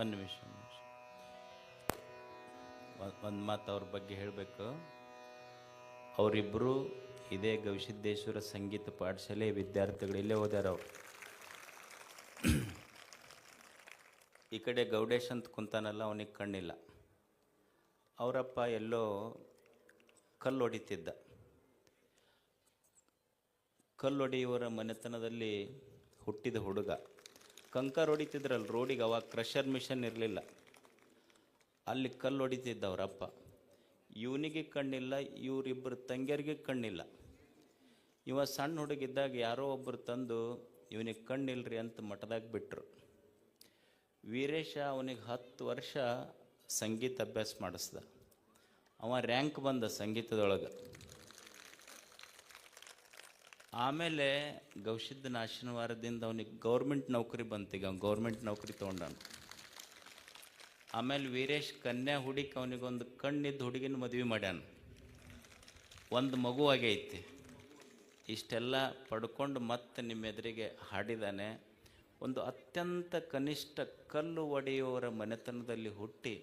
ಒಂದು ನಿಮಿಷ, ಒಂದು ಮಾತು ಅವ್ರ ಬಗ್ಗೆ ಹೇಳಬೇಕು. ಅವರಿಬ್ಬರು ಇದೇ ಗವಿಸಿದ್ದೇಶ್ವರ ಸಂಗೀತ ಪಾಠಶಾಲೆ ವಿದ್ಯಾರ್ಥಿಗಳು ಇಲ್ಲೇ ಓದ್ಯಾರ ಅವರು. ಈ ಕಡೆ ಗೌಡೇಶ್ ಅಂತ ಕುಂತಾನಲ್ಲ, ಅವನಿಗೆ ಕಣ್ಣಿಲ್ಲ. ಅವರಪ್ಪ ಎಲ್ಲೋ ಕಲ್ಲು ಹೊಡಿತಿದ್ದ. ಕಲ್ಲು ಹೊಡೆಯುವರ ಮನೆತನದಲ್ಲಿ ಹುಟ್ಟಿದ ಹುಡುಗ. ಕಂಕರ್ ಹೊಡಿತಿದ್ರಲ್ಲ ರೋಡಿಗೆ ಅವಾಗ ಕ್ರಷರ್ ಮಿಷನ್ ಇರಲಿಲ್ಲ. ಅಲ್ಲಿ ಕಲ್ಲು ಹೊಡಿತಿದ್ದ ಅವರಪ್ಪ ಇವನಿಗೆ ಕಣ್ಣಿಲ್ಲ ಇವರಿಬ್ಬರು ತಂಗಿಯರಿಗೆ ಕಣ್ಣಿಲ್ಲ. ಇವ ಸಣ್ಣ ಹುಡುಗಿದ್ದಾಗ ಯಾರೋ ಒಬ್ಬರು ತಂದು ಇವನಿಗೆ ಕಣ್ಣಿಲ್ರಿ ಅಂತ ಮಠದಾಗ ಬಿಟ್ಟರು ವೀರೇಶ ಅವನಿಗೆ ಹತ್ತು ವರ್ಷ ಸಂಗೀತ ಅಭ್ಯಾಸ ಮಾಡಿಸ್ದ. ಅವ ರ್ಯಾಂಕ್ ಬಂದ ಸಂಗೀತದೊಳಗೆ. ಆಮೇಲೆ ಗೌಶಿದ್ದನ ಆಶೀರ್ವಾದದಿಂದ ಅವನಿಗೆ ಗೌರ್ಮೆಂಟ್ ನೌಕರಿ ಬಂತೀಗ ಅವ್ನು ಗೌರ್ಮೆಂಟ್ ನೌಕರಿ ತೊಗೊಂಡಾನ. ಆಮೇಲೆ ವೀರೇಶ್ ಕನ್ಯಾ ಹುಡುಕಿ ಅವನಿಗೊಂದು ಕಣ್ಣಿದ್ದ ಹುಡುಗಿನ ಮದುವೆ ಮಾಡ್ಯಾನ. ಒಂದು ಮಗು ಆಗೈತಿ. ಇಷ್ಟೆಲ್ಲ ಪಡ್ಕೊಂಡು ಮತ್ತೆ ನಿಮ್ಮ ಎದುರಿಗೆ ಹಾಡಿದಾನೆ. ಒಂದು ಅತ್ಯಂತ ಕನಿಷ್ಠ ಕಲ್ಲು ಒಡೆಯುವವರ ಮನೆತನದಲ್ಲಿ ಹುಟ್ಟಿ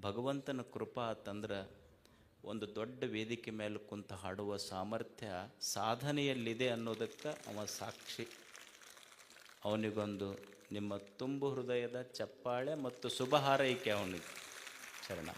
ಭಗವಂತನ ಕೃಪಾ ಅಂತಂದ್ರೆ ಒಂದು ದೊಡ್ಡ ವೇದಿಕೆ ಮೇಲೆ ಕುಂತು ಹಾಡುವ ಸಾಮರ್ಥ್ಯ ಸಾಧನೆಯಲ್ಲಿದೆ ಅನ್ನೋದಕ್ಕೆ ಅವ ಸಾಕ್ಷಿ. ಅವನಿಗೊಂದು ನಿಮ್ಮ ತುಂಬು ಹೃದಯದ ಚಪ್ಪಾಳೆ ಮತ್ತು ಶುಭ ಹಾರೈಕೆ ಅವನಿಗೆ. ಚರಣ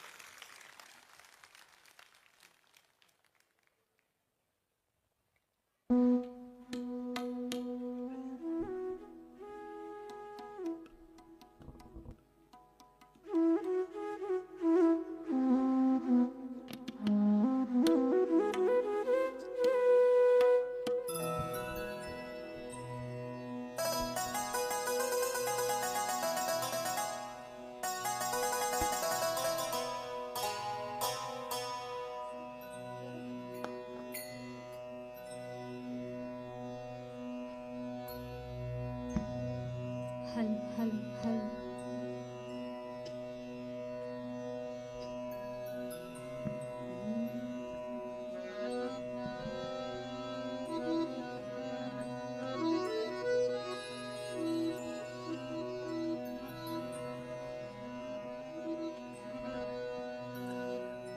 hel, hel, hel.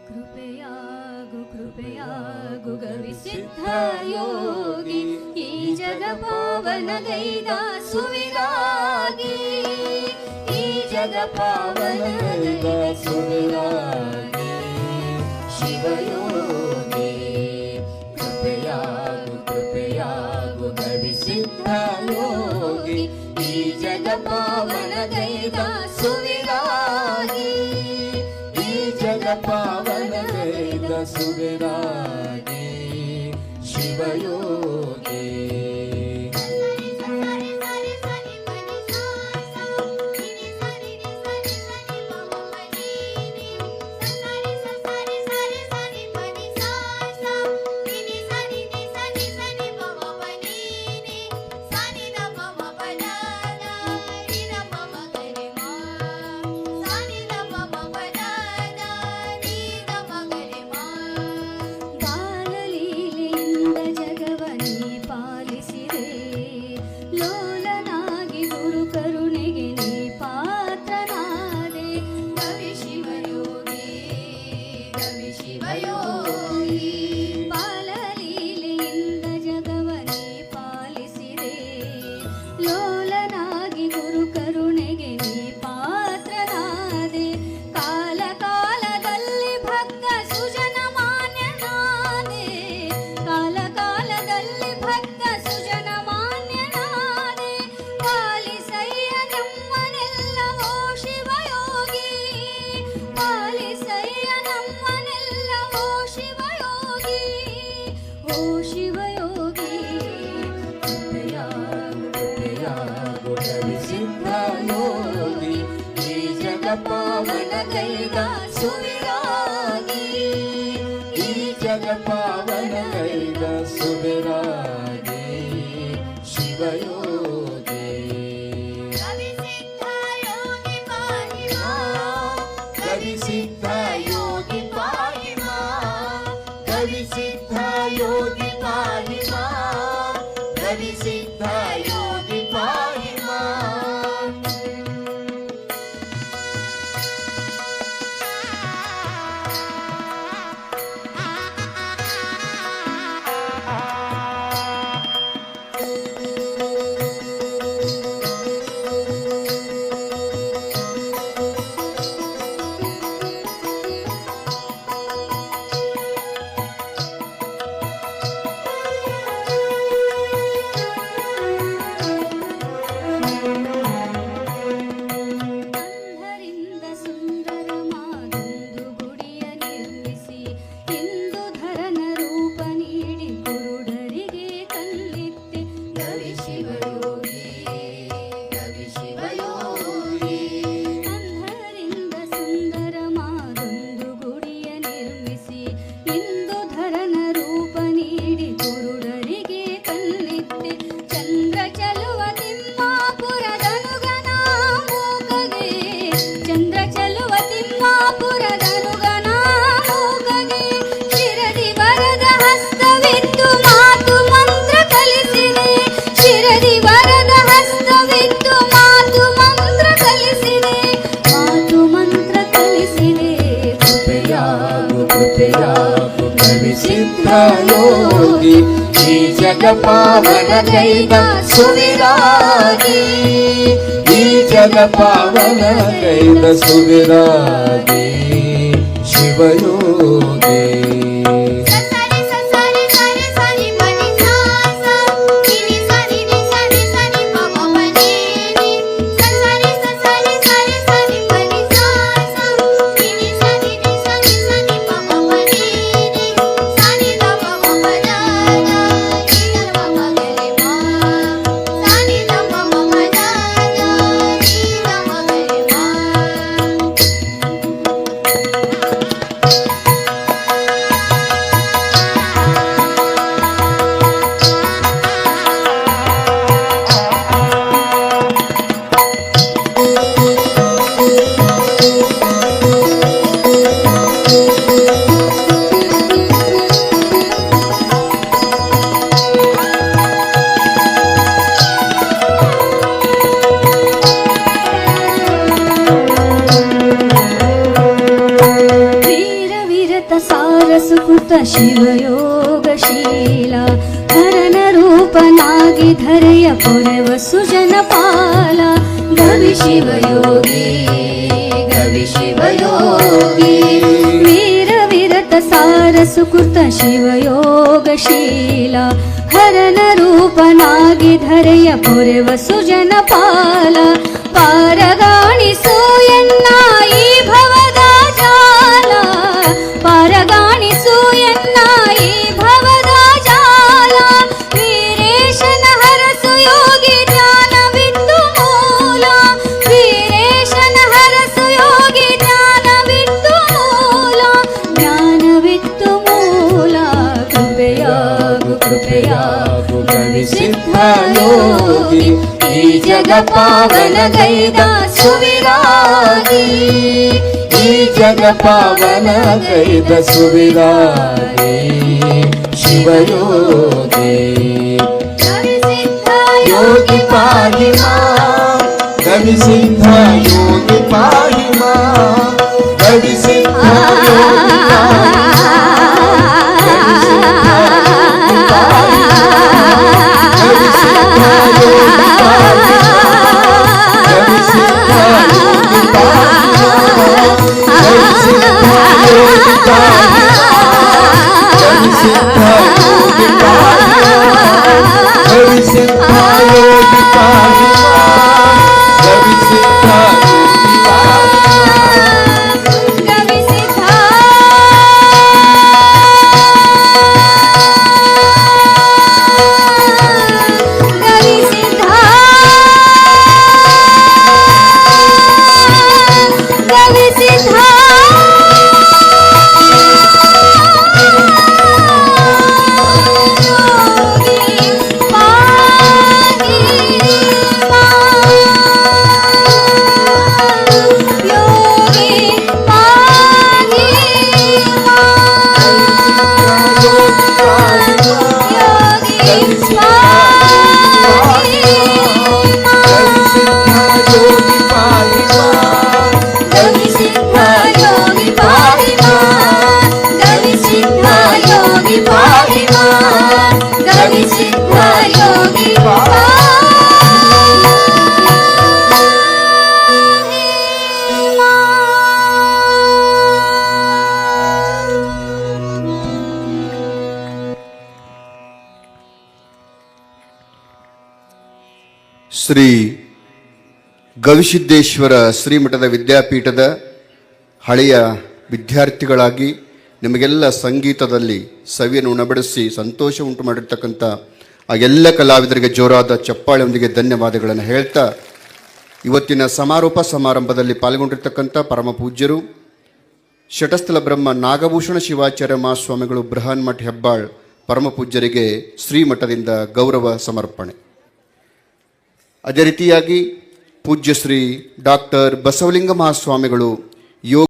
कृपया कृपया गो गवि सिद्धा योगी जग गैदा सुविरागी जग पावन द सुविरागे शिवयोगी। कृपया गु कृपया गो कवि गैदा सु सर्वयोगे पावन गैदा सुनरा जग पावन गै न सुनरादे शिवयो दे हरि सीतािमारि सिद्धा योगी पालिमा हरि सिद्धा योगी पालिमा हरि सिद्ध నిత్రయోగి ఈ జగ పావన కైత సువిరాగి. ఈ జగ పావన కైత సువిరాగి శివయోగి. कृत शिवयोगशीला। हरण धरय पुरव सुजनपाला गवि शिवयोगी गवि शिवयोगी। वीरविरत वीरविरतसारसुकृत शिवयोगशीला। हरणरूपनागि धरय पुरव सुजनपाला पारगाणि सुयन्ना విరాగి ఈ జగ పావన గైదా సువిరాగి. ఈ జగ పావన గైద సువిరాగి. శివయోగి. యోగి పాహిమా కవి సిద్ధ యోగి పాహిమా కవి సిద్ధ యోగి పాహిమా. Oh. ಶ್ರೀ ಗವಿಸಿದ್ದೇಶ್ವರ ಶ್ರೀಮಠದ ವಿದ್ಯಾಪೀಠದ ಹಳೆಯ ವಿದ್ಯಾರ್ಥಿಗಳಾಗಿ ನಿಮಗೆಲ್ಲ ಸಂಗೀತದಲ್ಲಿ ಸವಿಯನ್ನು ಉಣಬಡಿಸಿ ಸಂತೋಷ ಉಂಟು ಮಾಡಿರ್ತಕ್ಕಂಥ ಆ ಎಲ್ಲ ಕಲಾವಿದರಿಗೆ ಜೋರಾದ ಚಪ್ಪಾಳೆಯೊಂದಿಗೆ ಧನ್ಯವಾದಗಳನ್ನು ಹೇಳ್ತಾ ಇವತ್ತಿನ ಸಮಾರೋಪ ಸಮಾರಂಭದಲ್ಲಿ ಪಾಲ್ಗೊಂಡಿರ್ತಕ್ಕಂಥ ಪರಮ ಪೂಜ್ಯರು ಶಟಸ್ಥಲ ಬ್ರಹ್ಮ ನಾಗಭೂಷಣ ಶಿವಾಚಾರ್ಯ ಮಹಾಸ್ವಾಮಿಗಳು ಬೃಹನ್ಮಠ ಹೆಬ್ಬಾಳ್ ಪರಮ ಪೂಜ್ಯರಿಗೆ ಶ್ರೀಮಠದಿಂದ ಗೌರವ ಸಮರ್ಪಣೆ. ಅದೇ ರೀತಿಯಾಗಿ ಪೂಜ್ಯ ಶ್ರೀ ಡಾಕ್ಟರ್ ಬಸವಲಿಂಗ ಮಹಾಸ್ವಾಮಿಗಳು ಯೋಗ